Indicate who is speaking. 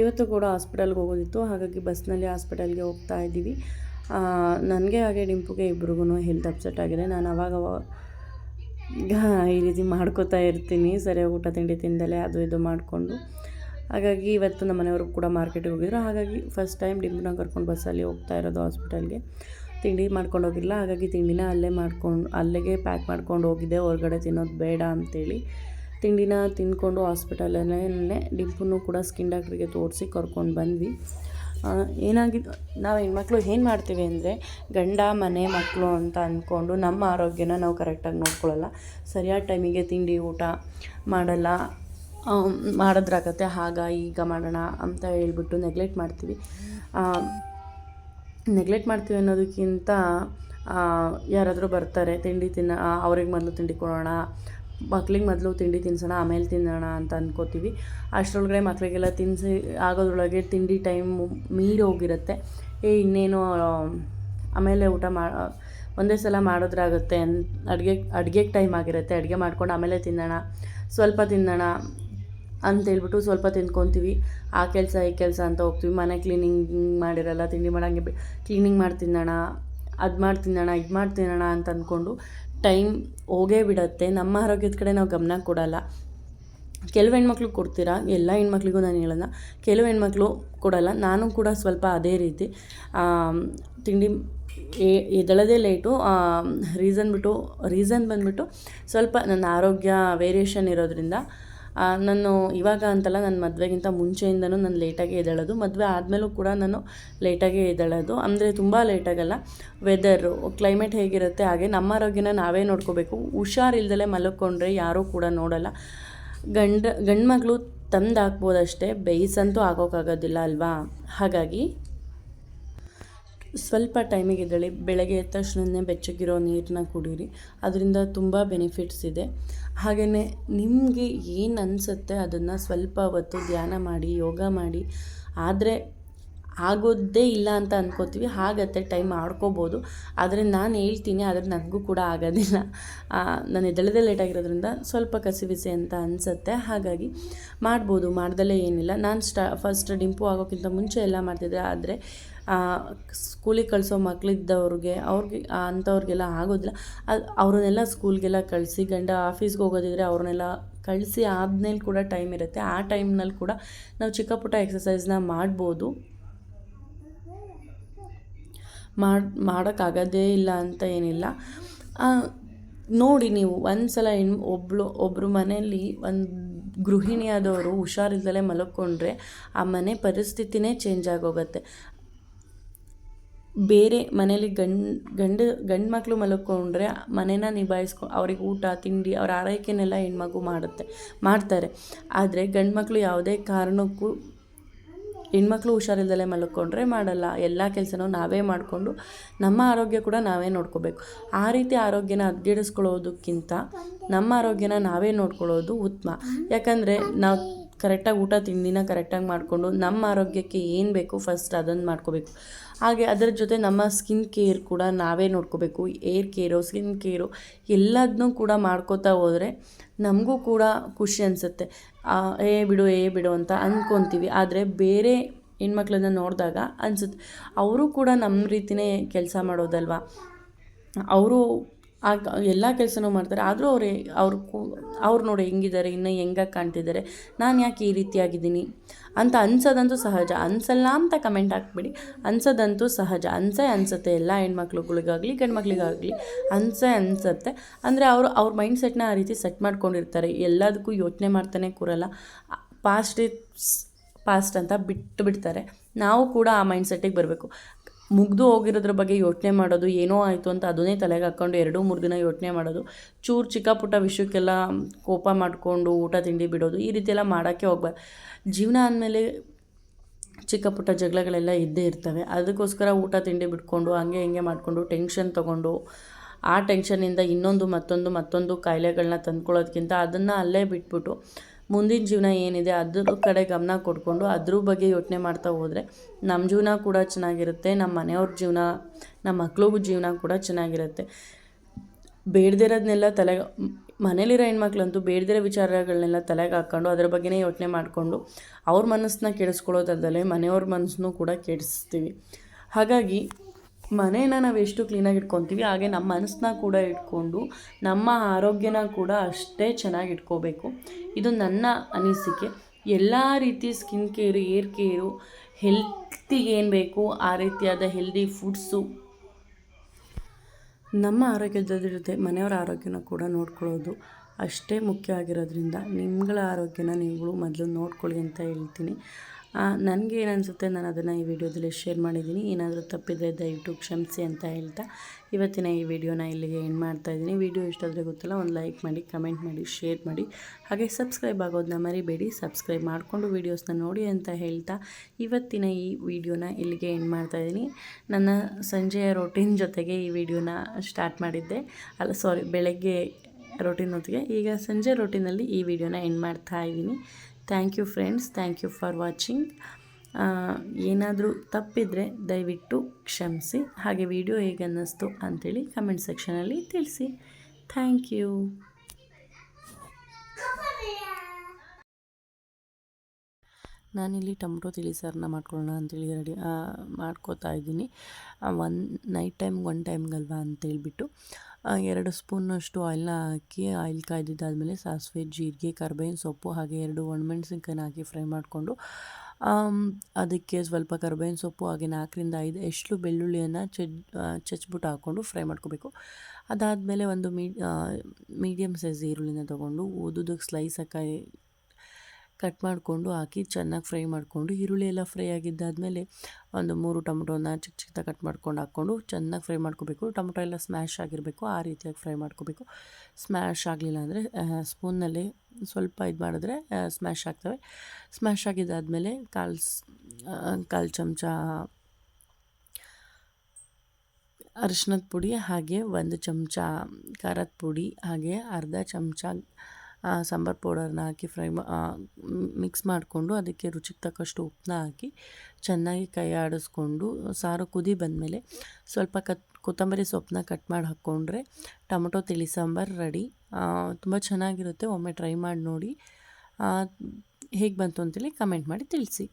Speaker 1: ಇವತ್ತು ಕೂಡ ಹಾಸ್ಪಿಟಲ್ಗೆ ಹೋಗೋದಿತ್ತು. ಹಾಗಾಗಿ ಬಸ್ನಲ್ಲಿ ಹಾಸ್ಪಿಟಲ್ಗೆ ಹೋಗ್ತಾ ಇದ್ದೀವಿ. ನನಗೆ ಹಾಗೆ ಡಿಂಪುಗೆ ಇಬ್ರಿಗೂ ಹೆಲ್ತ್ ಅಪ್ಸೆಟ್ ಆಗಿದೆ. ನಾನು ಅವಾಗ ಈ ರೀತಿ ಮಾಡ್ಕೋತಾ ಇರ್ತೀನಿ. ಸರಿಯಾಗಿ ಊಟ ತಿಂಡಿ ತಿಂದಲೇ ಅದು ಇದು ಮಾಡಿಕೊಂಡು. ಹಾಗಾಗಿ ಇವತ್ತು ನಮ್ಮ ಮನೆಯವರು ಕೂಡ ಮಾರ್ಕೆಟಿಗೆ ಹೋಗಿದ್ರು. ಹಾಗಾಗಿ ಫಸ್ಟ್ ಟೈಮ್ ಡಿಂಪುನ ಕರ್ಕೊಂಡು ಬಸ್ಸಲ್ಲಿ ಹೋಗ್ತಾ ಇರೋದು ಹಾಸ್ಪಿಟಲ್ಗೆ. ತಿಂಡಿ ಮಾಡ್ಕೊಂಡು ಹೋಗಿಲ್ಲ. ಹಾಗಾಗಿ ತಿಂಡಿನ ಅಲ್ಲೇ ಮಾಡ್ಕೊಂಡು, ಅಲ್ಲಿಗೆ ಪ್ಯಾಕ್ ಮಾಡ್ಕೊಂಡು ಹೋಗಿದ್ದೆ. ಹೊರಗಡೆ ತಿನ್ನೋದು ಬೇಡ ಅಂತೇಳಿ. ತಿಂಡಿನ ತಿಂದ್ಕೊಂಡು ಹಾಸ್ಪಿಟಲಲ್ಲೇ ಡಿಂಪುನೂ ಕೂಡ ಸ್ಕಿನ್ ಡಾಕ್ಟ್ರಿಗೆ ತೋರಿಸಿ ಕರ್ಕೊಂಡು ಬಂದ್ವಿ. ಏನಾಗಿದ್ದು ನಾವು ಹೆಣ್ಮಕ್ಳು ಏನು ಮಾಡ್ತೀವಿ ಅಂದರೆ ಗಂಡ, ಮನೆ ಮಕ್ಕಳು ಅಂತ ಅಂದ್ಕೊಂಡು ನಮ್ಮ ಆರೋಗ್ಯನ ನಾವು ಕರೆಕ್ಟಾಗಿ ನೋಡ್ಕೊಳ್ಳಲ್ಲ ಸರಿಯಾದ ಟೈಮಿಗೆ ತಿಂಡಿ ಊಟ ಮಾಡಲ್ಲ. ಮಾಡಿದ್ರಾಗತ್ತೆ ಆಗ ಈಗ ಮಾಡೋಣ ಅಂತ ಹೇಳ್ಬಿಟ್ಟು ನೆಗ್ಲೆಕ್ಟ್ ಮಾಡ್ತೀವಿ. ನೆಗ್ಲೆಕ್ಟ್ ಮಾಡ್ತೀವಿ ಅನ್ನೋದಕ್ಕಿಂತ ಯಾರಾದರೂ ಬರ್ತಾರೆ, ತಿಂಡಿ ತಿನ್ನ ಅವ್ರಿಗೆ ಮೊದಲು ತಿಂಡಿ ಕೊಡೋಣ ಮಕ್ಳಿಗೆ ಮೊದಲು ತಿಂಡಿ ತಿನ್ಸೋಣ, ಆಮೇಲೆ ತಿನ್ನೋಣ ಅಂತ ಅಂದ್ಕೋತೀವಿ ಅಷ್ಟರೊಳಗಡೆ ಮಕ್ಕಳಿಗೆಲ್ಲ ತಿನ್ಸಿ ಆಗೋದ್ರೊಳಗೆ ತಿಂಡಿ ಟೈಮ್ ಮೀರಿ ಹೋಗಿರುತ್ತೆ. ಏ, ಇನ್ನೇನು ಆಮೇಲೆ ಊಟ ಮಾ ಒಂದೇ ಸಲ ಮಾಡೋದ್ರಾಗುತ್ತೆ ಅನ್, ಅಡುಗೆ ಅಡುಗೆಗೆ ಟೈಮ್ ಆಗಿರುತ್ತೆ. ಅಡುಗೆ ಮಾಡ್ಕೊಂಡು ಆಮೇಲೆ ತಿನ್ನೋಣ, ಸ್ವಲ್ಪ ತಿನ್ನೋಣ ಅಂತೇಳ್ಬಿಟ್ಟು ಸ್ವಲ್ಪ ತಿನ್ಕೊತೀವಿ ಆ ಕೆಲಸ, ಈ ಕೆಲಸ ಅಂತ ಹೋಗ್ತೀವಿ. ಮನೆ ಕ್ಲೀನಿಂಗ್ ಮಾಡಿರಲ್ಲ, ತಿಂಡಿ ಮಾಡೋಂಗೆ ಕ್ಲೀನಿಂಗ್ ಮಾಡಿ ತಿನ್ನೋಣ, ಅದು ಮಾಡಿ ತಿನ್ನೋಣ, ಇದು ಮಾಡಿ ತಿನ್ನೋಣ ಅಂತ ಅಂದ್ಕೊಂಡು ಟೈಮ್ ಹೋಗೇ ಬಿಡುತ್ತೆ. ನಮ್ಮ ಆರೋಗ್ಯದ ಕಡೆ ನಾವು ಗಮನ ಕೊಡಲ್ಲ. ಕೆಲವು ಹೆಣ್ಮಕ್ಳು ಕೊಡ್ತೀರಾ? ಎಲ್ಲ ಹೆಣ್ಮಕ್ಳಿಗೂ ನಾನು ಹೇಳಲ್ಲ ಕೆಲವು ಹೆಣ್ಮಕ್ಳು ಕೊಡಲ್ಲ. ನಾನು ಕೂಡ ಸ್ವಲ್ಪ ಅದೇ ರೀತಿ ತಿಂಡಿ ಎದಳದೇ ಲೈಟು ರೀಸನ್ ಬಿಟ್ಟು ರೀಸನ್ ಬಂದುಬಿಟ್ಟು ಸ್ವಲ್ಪ ನನ್ನ ಆರೋಗ್ಯ ವೇರಿಯೇಷನ್ ಇರೋದ್ರಿಂದ ನಾನು ಇವಾಗ ಅಂತಲ್ಲ ನನ್ನ ಮದುವೆಗಿಂತ ಮುಂಚೆಯಿಂದನೂ ನಾನು ಲೇಟಾಗಿ ಎದ್ದೇಳೋದು. ಮದುವೆ ಆದಮೇಲೂ ಕೂಡ ನಾನು ಲೇಟಾಗಿ ಎದ್ದೇಳೋದು. ಅಂದರೆ ತುಂಬ ಲೇಟಾಗಲ್ಲ. ವೆದರು ಕ್ಲೈಮೇಟ್ ಹೇಗಿರುತ್ತೆ, ಹಾಗೆ ನಮ್ಮ ಆರೋಗ್ಯನ ನಾವೇ ನೋಡ್ಕೋಬೇಕು. ಹುಷಾರಿಲ್ದಲೇ ಮಲ್ಕೊಂಡ್ರೆ ಯಾರೂ ಕೂಡ ನೋಡಲ್ಲ. ಗಂಡ ಗಂಡು ಮಕ್ಕಳು ತಂದು ಹಾಕ್ಬೋದಷ್ಟೇ ಬೇಯಿಸಂತೂ ಆಗೋಕ್ಕಾಗೋದಿಲ್ಲ ಅಲ್ವಾ? ಹಾಗಾಗಿ ಸ್ವಲ್ಪ ಟೈಮಿಗೆ ಇದ್ದಳಿ ಬೆಳಗ್ಗೆ ಎದ್ದ ತಕ್ಷಣನೇ ಬೆಚ್ಚಗಿರೋ ನೀರನ್ನ ಕುಡೀರಿ. ಅದರಿಂದ ತುಂಬ ಬೆನಿಫಿಟ್ಸ್ ಇದೆ. ಹಾಗೆಯೇ ನಿಮಗೆ ಏನು ಅನಿಸುತ್ತೆ ಅದನ್ನು ಸ್ವಲ್ಪ ಹೊತ್ತು ಧ್ಯಾನ ಮಾಡಿ, ಯೋಗ ಮಾಡಿ, ಆದರೆ ಆಗೋದೇ ಇಲ್ಲ ಅಂತ ಅಂದ್ಕೋತೀವಿ ಆಗತ್ತೆ ಟೈಮ್ ಆಡ್ಕೋಬೋದು. ಆದರೆ ನಾನು ಹೇಳ್ತೀನಿ, ಆದರೆ ನನಗೂ ಕೂಡ ಆಗೋದಿಲ್ಲ. ನಾನು ಎದಳದೇ ಲೇಟ್ ಆಗಿರೋದ್ರಿಂದ ಸ್ವಲ್ಪ ಕಸಿವಿಸಿ ಅಂತ ಅನಿಸುತ್ತೆ. ಹಾಗಾಗಿ ಮಾಡ್ಬೋದು, ಮಾಡ್ದಲೇ ಏನಿಲ್ಲ. ನಾನು ಸ್ಟಾ ಫಸ್ಟ್ ಡಿಂಪು ಆಗೋಕ್ಕಿಂತ ಮುಂಚೆ ಎಲ್ಲ ಮಾಡ್ತಿದ್ದೆ. ಆದರೆ ಸ್ಕೂಲಿಗೆ ಕಳಿಸೋ ಮಕ್ಕಳಿದ್ದವ್ರಿಗೆ ಅವ್ರಿಗೆ ಅಂಥವ್ರಿಗೆಲ್ಲ ಆಗೋದಿಲ್ಲ. ಅದು ಅವ್ರನ್ನೆಲ್ಲ ಸ್ಕೂಲ್ಗೆಲ್ಲ ಕಳಿಸಿ, ಗಂಡ ಆಫೀಸ್ಗೆ ಹೋಗೋದಿದ್ರೆ ಅವ್ರನ್ನೆಲ್ಲ ಕಳಿಸಿ ಆದ್ಮೇಲೆ ಕೂಡ ಟೈಮ್ ಇರುತ್ತೆ. ಆ ಟೈಮ್ನಲ್ಲಿ ಕೂಡ ನಾವು ಚಿಕ್ಕ ಪುಟ್ಟ ಎಕ್ಸಸೈಸ್ನ ಮಾಡ್ಬೋದು. ಮಾಡಿ, ಮಾಡೋಕ್ಕಾಗೋದೇ ಇಲ್ಲ ಅಂತ ಏನಿಲ್ಲ. ನೋಡಿ ನೀವು ಒಂದು ಸಲ ಹೆಣ್ಣು ಒಬ್ಳು ಒಬ್ಬರು ಮನೆಯಲ್ಲಿ ಒಂದು ಗೃಹಿಣಿಯಾದವರು ಹುಷಾರಿಲ್ದಲೇ ಮಲಕ್ಕೊಂಡ್ರೆ ಆ ಮನೆ ಪರಿಸ್ಥಿತಿನೇ ಚೇಂಜ್ ಆಗೋಗುತ್ತೆ. ಬೇರೆ ಮನೇಲಿ ಗಂಡು ಗಂಡು ಗಂಡು ಮಕ್ಕಳು ಮಲ್ಕೊಂಡ್ರೆ ಮನೇನ ನಿಭಾಯಿಸ್ಕೊ, ಅವ್ರಿಗೆ ಊಟ, ತಿಂಡಿ, ಅವ್ರ ಆರೈಕೆನೆಲ್ಲ ಹೆಣ್ಮಗು ಮಾಡುತ್ತೆ, ಮಾಡ್ತಾರೆ. ಆದರೆ ಗಂಡು ಮಕ್ಕಳು ಯಾವುದೇ ಕಾರಣಕ್ಕೂ ಹೆಣ್ಮಕ್ಳು ಹುಷಾರಿಲ್ದಲೇ ಮಲ್ಕೊಂಡ್ರೆ ಮಾಡಲ್ಲ. ಎಲ್ಲ ಕೆಲಸನೂ ನಾವೇ ಮಾಡಿಕೊಂಡು ನಮ್ಮ ಆರೋಗ್ಯ ಕೂಡ ನಾವೇ ನೋಡ್ಕೋಬೇಕು. ಆ ರೀತಿ ಆರೋಗ್ಯನ ಹದ್ಗೆಡಿಸ್ಕೊಳ್ಳೋದಕ್ಕಿಂತ ನಮ್ಮ ಆರೋಗ್ಯನ ನಾವೇ ನೋಡ್ಕೊಳ್ಳೋದು ಉತ್ತಮ. ಯಾಕಂದರೆ ನಾವು ಕರೆಕ್ಟಾಗಿ ಊಟ ತಿಂಡಿನ ಕರೆಕ್ಟಾಗಿ ಮಾಡಿಕೊಂಡು ನಮ್ಮ ಆರೋಗ್ಯಕ್ಕೆ ಏನು ಬೇಕು ಫಸ್ಟ್ ಅದನ್ನು ಮಾಡ್ಕೋಬೇಕು. ಹಾಗೆ ಅದರ ಜೊತೆ ನಮ್ಮ ಸ್ಕಿನ್ ಕೇರ್ ಕೂಡ ನಾವೇ ನೋಡ್ಕೋಬೇಕು. ಏರ್ ಕೇರು ಸ್ಕಿನ್ ಕೇರು ಎಲ್ಲದನ್ನೂ ಕೂಡ ಮಾಡ್ಕೋತಾ ಹೋದರೆ ನಮಗೂ ಕೂಡ ಖುಷಿ ಅನಿಸುತ್ತೆ. ಏ ಬಿಡು ಏ ಬಿಡು ಅಂತ ಅಂದ್ಕೊತೀವಿ ಆದರೆ ಬೇರೆ ಹೆಣ್ಮಕ್ಳನ್ನ ನೋಡಿದಾಗ ಅನಿಸುತ್ತೆ. ಅವರು ಕೂಡ ನಮ್ಮ ರೀತಿಯೇ ಕೆಲಸ ಮಾಡೋದಲ್ವಾ? ಅವರು ಆಗ ಎಲ್ಲ ಕೆಲಸನೂ ಮಾಡ್ತಾರೆ. ಆದರೂ ಅವ್ರು ಅವ್ರು ಕೂ, ಅವ್ರು ನೋಡಿ ಹೆಂಗಿದ್ದಾರೆ ಇನ್ನು ಹೆಂಗಾಗಿ ಕಾಣ್ತಿದ್ದಾರೆ ನಾನು ಯಾಕೆ ಈ ರೀತಿಯಾಗಿದ್ದೀನಿ? ಅಂತ ಅನ್ಸೋದಂತೂ ಸಹಜ. ಅನ್ಸಲ್ಲ ಅಂತ ಕಮೆಂಟ್ ಹಾಕ್ಬಿಡಿ. ಅನ್ಸೋದಂತೂ ಸಹಜ. ಅನ್ಸೆ ಅನಿಸುತ್ತೆ ಎಲ್ಲ ಹೆಣ್ಮಕ್ಳುಗಳಿಗಾಗಲಿ ಗಂಡು ಮಕ್ಳಿಗಾಗಲಿ ಅನ್ಸುತ್ತೆ. ಅನಿಸುತ್ತೆ ಅಂದರೆ ಅವರು, ಅವ್ರ ಮೈಂಡ್ ಸೆಟ್ನ ಆ ರೀತಿ ಸೆಟ್ ಮಾಡ್ಕೊಂಡಿರ್ತಾರೆ. ಎಲ್ಲದಕ್ಕೂ ಯೋಚನೆ ಮಾಡ್ತಾನೆ ಕೂರಲ್ಲ. ಪಾಸ್ಟ್ ಪಾಸ್ಟ್ ಅಂತ ಬಿಟ್ಟು ಬಿಡ್ತಾರೆ. ನಾವು ಕೂಡ ಆ ಮೈಂಡ್ ಸೆಟ್ಟಿಗೆ ಬರಬೇಕು. ಮುಗ್ದು ಹೋಗಿರೋದ್ರ ಬಗ್ಗೆ ಯೋಚನೆ ಮಾಡೋದು, ಏನೋ ಆಯಿತು ಅಂತ ಅದನ್ನೇ ತಲೆಗೆ ಹಾಕ್ಕೊಂಡು ಎರಡು, ಮೂರು ದಿನ ಯೋಚನೆ ಮಾಡೋದು, ಚೂರು ಚಿಕ್ಕ ಪುಟ್ಟ ವಿಷಯಕ್ಕೆಲ್ಲ ಕೋಪ ಮಾಡಿಕೊಂಡು ಊಟ ತಿಂಡಿ ಬಿಡೋದು, ಈ ರೀತಿ ಎಲ್ಲ ಮಾಡೋಕ್ಕೆ ಹೋಗ್ಬಾರ್ದು. ಜೀವನ ಅಂದಮೇಲೆ ಚಿಕ್ಕ ಪುಟ್ಟ ಜಗಳಗಳೆಲ್ಲ ಇದ್ದೇ ಇರ್ತವೆ. ಅದಕ್ಕೋಸ್ಕರ ಊಟ ತಿಂಡಿ ಬಿಟ್ಕೊಂಡು, ಹಂಗೆ ಹಿಂಗೆ ಮಾಡಿಕೊಂಡು ಟೆನ್ಷನ್ ತೊಗೊಂಡು, ಆ ಟೆನ್ಷನ್ನಿಂದ ಇನ್ನೊಂದು ಮತ್ತೊಂದು ಮತ್ತೊಂದು ಕಾಯಿಲೆಗಳನ್ನ ತಂದ್ಕೊಳ್ಳೋದ್ಕಿಂತ ಅದನ್ನು ಅಲ್ಲೇ ಬಿಟ್ಬಿಟ್ಟು ಮುಂದಿನ ಜೀವನ ಏನಿದೆ ಅದ್ರ ಕಡೆ ಗಮನ ಕೊಟ್ಕೊಂಡು ಅದ್ರ ಬಗ್ಗೆ ಯೋಚನೆ ಮಾಡ್ತಾ ಹೋದರೆ ನಮ್ಮ ಜೀವನ ಕೂಡ ಚೆನ್ನಾಗಿರುತ್ತೆ, ನಮ್ಮ ಮನೆಯವ್ರ ಜೀವನ, ನಮ್ಮ ಮಕ್ಳಿಗೂ ಜೀವನ ಕೂಡ ಚೆನ್ನಾಗಿರುತ್ತೆ. ಬೇಡದಿರೋದನ್ನೆಲ್ಲ ತಲೆ ಮನೇಲಿರೋ ಹೆಣ್ಮಕ್ಳಂತೂ ಬೇಡದಿರೋ ವಿಚಾರಗಳನ್ನೆಲ್ಲ ತಲೆಗೆ ಹಾಕ್ಕೊಂಡು ಅದ್ರ ಬಗ್ಗೆನೇ ಯೋಚನೆ ಮಾಡಿಕೊಂಡು ಅವ್ರ ಮನಸ್ಸನ್ನ ಕೆಡಿಸ್ಕೊಳ್ಳೋದಲ್ಲದೆ ಮನೆಯವ್ರ ಮನಸ್ಸನ್ನು ಕೂಡ ಕೆಡಿಸ್ತೀವಿ. ಹಾಗಾಗಿ ಮನೇನ ನಾವು ಎಷ್ಟು ಕ್ಲೀನಾಗಿ ಇಟ್ಕೊತೀವಿ, ಹಾಗೆ ನಮ್ಮ ಮನಸ್ಸನ್ನ ಕೂಡ ಇಟ್ಕೊಂಡು, ನಮ್ಮ ಆರೋಗ್ಯನ ಕೂಡ ಅಷ್ಟೇ ಚೆನ್ನಾಗಿ ಇಟ್ಕೋಬೇಕು. ಇದು ನನ್ನ ಅನಿಸಿಕೆ. ಎಲ್ಲ ರೀತಿ ಸ್ಕಿನ್ ಕೇರು ಏರ್ ಕೇರು ಹೆಲ್ತಿಗೆ ಏನು ಬೇಕು, ಆ ರೀತಿಯಾದ ಹೆಲ್ದಿ ಫುಡ್ಸು ನಮ್ಮ ಆರೋಗ್ಯದ ಜೊತೆ ಮನೆಯವರ ಆರೋಗ್ಯನ ಕೂಡ ನೋಡ್ಕೊಳ್ಳೋದು ಅಷ್ಟೇ ಮುಖ್ಯ ಆಗಿರೋದ್ರಿಂದ ನಿಮ್ಗಳ ಆರೋಗ್ಯನ ನೀವುಗಳು ಮೊದಲು ನೋಡ್ಕೊಳ್ಳಿ ಅಂತ ಹೇಳ್ತೀನಿ. ನನಗೆ ಏನು ಅನಿಸುತ್ತೆ ನಾನು ಅದನ್ನು ಈ ವಿಡಿಯೋದಲ್ಲಿ ಶೇರ್ ಮಾಡಿದ್ದೀನಿ. ಏನಾದರೂ ತಪ್ಪಿದರೆ ದಯವಿಟ್ಟು ಕ್ಷಮಿಸಿ ಅಂತ ಹೇಳ್ತಾ ಇವತ್ತಿನ ಈ ವಿಡಿಯೋನ ಇಲ್ಲಿಗೆ ಎಂಡ್ ಮಾಡ್ತಾಯಿದ್ದೀನಿ ವಿಡಿಯೋ ಇಷ್ಟಾದರೆ ಗೊತ್ತಿಲ್ಲ, ಒಂದು ಲೈಕ್ ಮಾಡಿ ಕಮೆಂಟ್ ಮಾಡಿ ಶೇರ್ ಮಾಡಿ. ಹಾಗೆ ಸಬ್ಸ್ಕ್ರೈಬ್ ಆಗೋದನ್ನ ಮರಿಬೇಡಿ. ಸಬ್ಸ್ಕ್ರೈಬ್ ಮಾಡಿಕೊಂಡು ವೀಡಿಯೋಸ್ನ ನೋಡಿ ಅಂತ ಹೇಳ್ತಾ ಇವತ್ತಿನ ಈ ವಿಡಿಯೋನ ಇಲ್ಲಿಗೆ ಎಂಡ್ ಮಾಡ್ತಾ ಇದ್ದೀನಿ. ನನ್ನ ಸಂಜೆಯ ರೊಟೀನ್ ಜೊತೆಗೆ ಈ ವಿಡಿಯೋನ ಸ್ಟಾರ್ಟ್ ಮಾಡಿದ್ದೆ. ಅಲ್ಲ ಸಾರಿ ಬೆಳಗ್ಗೆ ರೊಟೀನ್ ಹೊತ್ತಿಗೆ ಈಗ ಸಂಜೆ ರೊಟೀನಲ್ಲಿ ಈ ವಿಡಿಯೋನ ಎಂಡ್ ಮಾಡ್ತಾ ಇದ್ದೀನಿ. Thank you friends thank you for watching ಏನಾದರೂ ತಪ್ಪಿದರೆ ದಯವಿಟ್ಟು ಕ್ಷಮಿಸಿ. ಹಾಗೆ ವಿಡಿಯೋ ಹೇಗೆ ಅನ್ನಿಸ್ತು ಅಂಥೇಳಿ ಕಮೆಂಟ್ ಸೆಕ್ಷನಲ್ಲಿ ತಿಳಿಸಿ. ಥ್ಯಾಂಕ್ ಯು ನಾನಿಲ್ಲಿ ಟೊಮೊಟೊ ತಿಳಿ ಸಾರನ್ನ ಮಾಡ್ಕೊಳ್ಳೋಣ ಅಂತೇಳಿ ರೆಡಿ ಮಾಡ್ಕೋತಾ ಇದ್ದೀನಿ. ಒನ್, ನೈಟ್ ಟೈಮ್, ಒನ್ ಟೈಮ್ಗಲ್ವಾ ಅಂತೇಳ್ಬಿಟ್ಟು ಎರಡು ಸ್ಪೂನಷ್ಟು ಆಯಿಲ್ನ ಹಾಕಿ, ಆಯಿಲ್ ಕಾಯ್ದಿದ್ದಾದಮೇಲೆ ಸಾಸಿವೆ, ಜೀರಿಗೆ, ಕರ್ಬೇವಿನ ಸೊಪ್ಪು, ಹಾಗೆ ಎರಡು ಒಣಮೆಣ್ಸಿನ್ಕಾಯಿನ ಹಾಕಿ ಫ್ರೈ ಮಾಡಿಕೊಂಡು ಅದಕ್ಕೆ ಸ್ವಲ್ಪ ಕರ್ಬೇವಿನ ಸೊಪ್ಪು, ಹಾಗೆ ನಾಲ್ಕರಿಂದ ಐದು ಎಷ್ಟು ಬೆಳ್ಳುಳ್ಳಿಯನ್ನು ಚಜ್ ಚಚ್ಬಿಟ್ಟು ಹಾಕ್ಕೊಂಡು ಫ್ರೈ ಮಾಡ್ಕೋಬೇಕು. ಅದಾದಮೇಲೆ ಒಂದು ಮೀಡಿಯಮ್ ಸೈಜ್ ಈರುಳ್ಳಿನ ತೊಗೊಂಡು ಓದೋದಕ್ಕೆ ಸ್ಲೈಸ್ ಹಾಕಿ ಕಟ್ ಮಾಡಿಕೊಂಡು ಹಾಕಿ ಚೆನ್ನಾಗಿ ಫ್ರೈ ಮಾಡಿಕೊಂಡು ಈರುಳ್ಳಿ ಎಲ್ಲ ಫ್ರೈ ಆಗಿದ್ದಾದಮೇಲೆ ಒಂದು ಮೂರು ಟೊಮೊಟೊನ ಚಿಕ್ಕ ಚಿಕ್ಕದಾಗಿ ಕಟ್ ಮಾಡ್ಕೊಂಡು ಹಾಕ್ಕೊಂಡು ಚೆನ್ನಾಗಿ ಫ್ರೈ ಮಾಡ್ಕೋಬೇಕು. ಟೊಮೊಟೊ ಎಲ್ಲ ಸ್ಮ್ಯಾಶ್ ಆಗಿರಬೇಕು, ಆ ರೀತಿಯಾಗಿ ಫ್ರೈ ಮಾಡ್ಕೋಬೇಕು. ಸ್ಮ್ಯಾಶ್ ಆಗಲಿಲ್ಲ ಅಂದರೆ ಸ್ಪೂನ್ನಲ್ಲಿ ಸ್ವಲ್ಪ ಇದು ಮಾಡಿದ್ರೆ ಸ್ಮ್ಯಾಶ್ ಆಗ್ತವೆ. ಸ್ಮ್ಯಾಶ್ ಆಗಿದ್ದಾದಮೇಲೆ ಕಾಲು ಕಾಲು ಚಮಚ ಅರಿಶಿನದ ಪುಡಿ, ಹಾಗೆ ಒಂದು ಚಮಚ ಖಾರದ ಪುಡಿ, ಹಾಗೆ ಅರ್ಧ ಚಮಚ ಸಾಂಬಾರು ಪೌಡರ್ನ ಹಾಕಿ ಫ್ರೈ ಮಿಕ್ಸ್ ಮಾಡಿಕೊಂಡು ಅದಕ್ಕೆ ರುಚಿಗೆ ತಕ್ಕಷ್ಟು ಉಪ್ಪನ್ನ ಹಾಕಿ ಚೆನ್ನಾಗಿ ಕೈ ಆಡಿಸ್ಕೊಂಡು ಸಾರು ಕುದಿ ಬಂದಮೇಲೆ ಸ್ವಲ್ಪ ಕತ್, ಕೊತ್ತಂಬರಿ ಸೊಪ್ಪನ್ನ ಕಟ್ ಮಾಡಿ ಹಾಕ್ಕೊಂಡ್ರೆ ಟೊಮೊಟೊ, ತಿಳಿ ಸಾಂಬಾರು ರೆಡಿ. ತುಂಬ ಚೆನ್ನಾಗಿರುತ್ತೆ. ಒಮ್ಮೆ ಟ್ರೈ ಮಾಡಿ ನೋಡಿ. ಹೇಗೆ ಬಂತು ಅಂತೇಳಿ ಕಮೆಂಟ್ ಮಾಡಿ ತಿಳಿಸಿ.